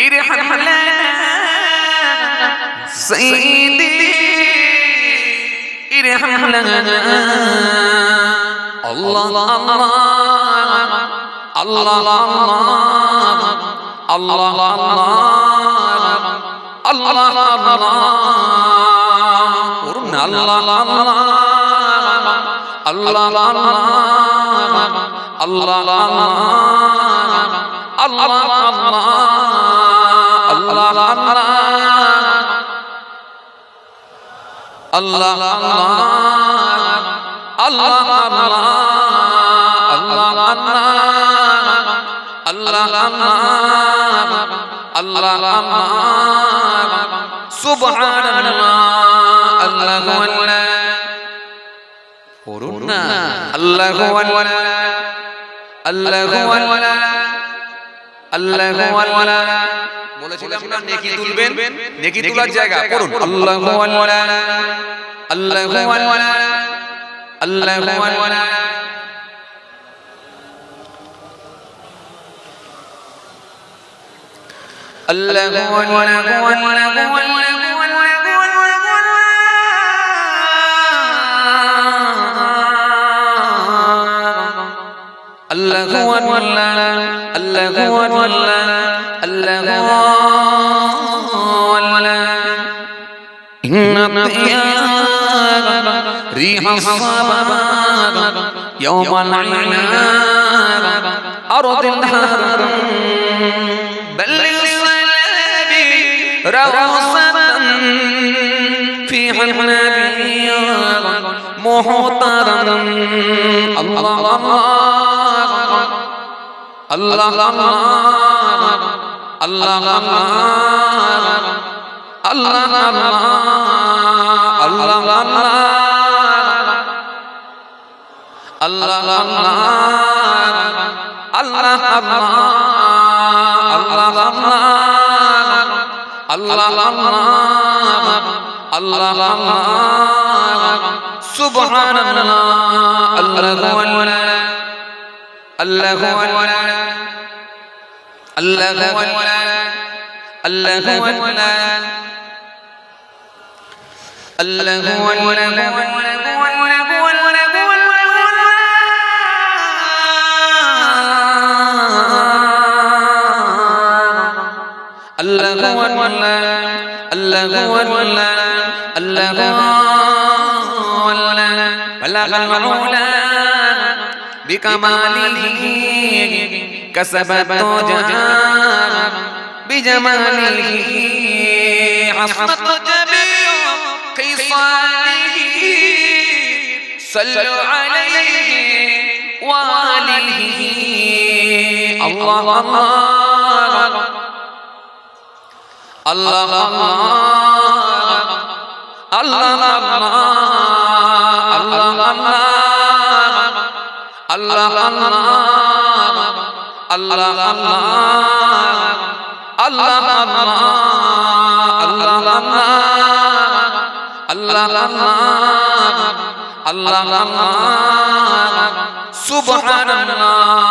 ارحم لنا سيدي ارحم لنا الله الله الله الله الله الله الله الله الله الله الله আল্লাহ আল্লাহ আল্লাহ। আল্লাহ আল্লাহ আল্লাহ আল্লাহ। আল্লাহ সুবহানাল্লাহ। আল্লাহু আল্লাহ করুন না আল্লাহু আল্লাহ বলেছিলাম না নেকি তুলবেন নেকি তোলার জায়গা করুন আল্লাহু আল্লাহ আল্লাহু আল্লাহ আল্লাহু আল্লাহ الله الله الله الله والله الله والله الله الطياب ريح الصباب يوم العناب أرض الحرم بل للصلاب روصة في حنابي محترم الله الله الله الله আল্লাহ আল্লাহ আল্লাহ আল্লাহ আল্লাহ আল্লাহ আল্লাহ আল্লাহ সুবহান আল্লাহ আল্লাহ আল্লাহ আল্লাহ আল্লাহ بكماله كسبت وجهه بجماله عصمت خصاله صلوا عليه وآله الله الله الله الله الله الله الله الله الله আল্লাহ আল্লাহ সুবহানাল্লাহ